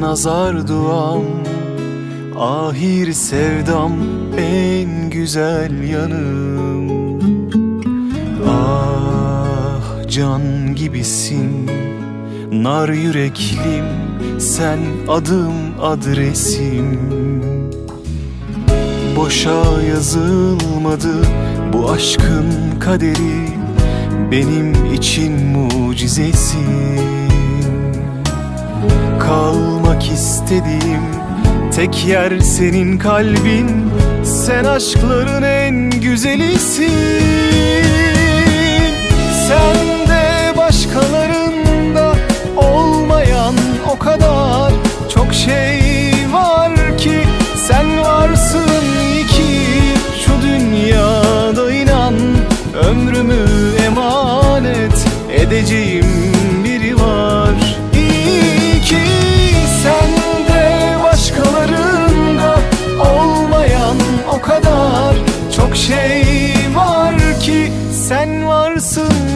Nazar duam Ahir sevdam En güzel yanım. Ah can gibisin Nar yüreklim Sen adım adresim. Boşa yazılmadı bu aşkın kaderi Benim için mucizesin Kalmak istediğim tek yer senin kalbin. Sen aşkların en güzelisin. Sende başkalarında olmayan o kadar çok şey var ki. Sen varsın iyi ki şu dünyada inan. Ömrümü emanet edeceğim şey var ki Sen varsın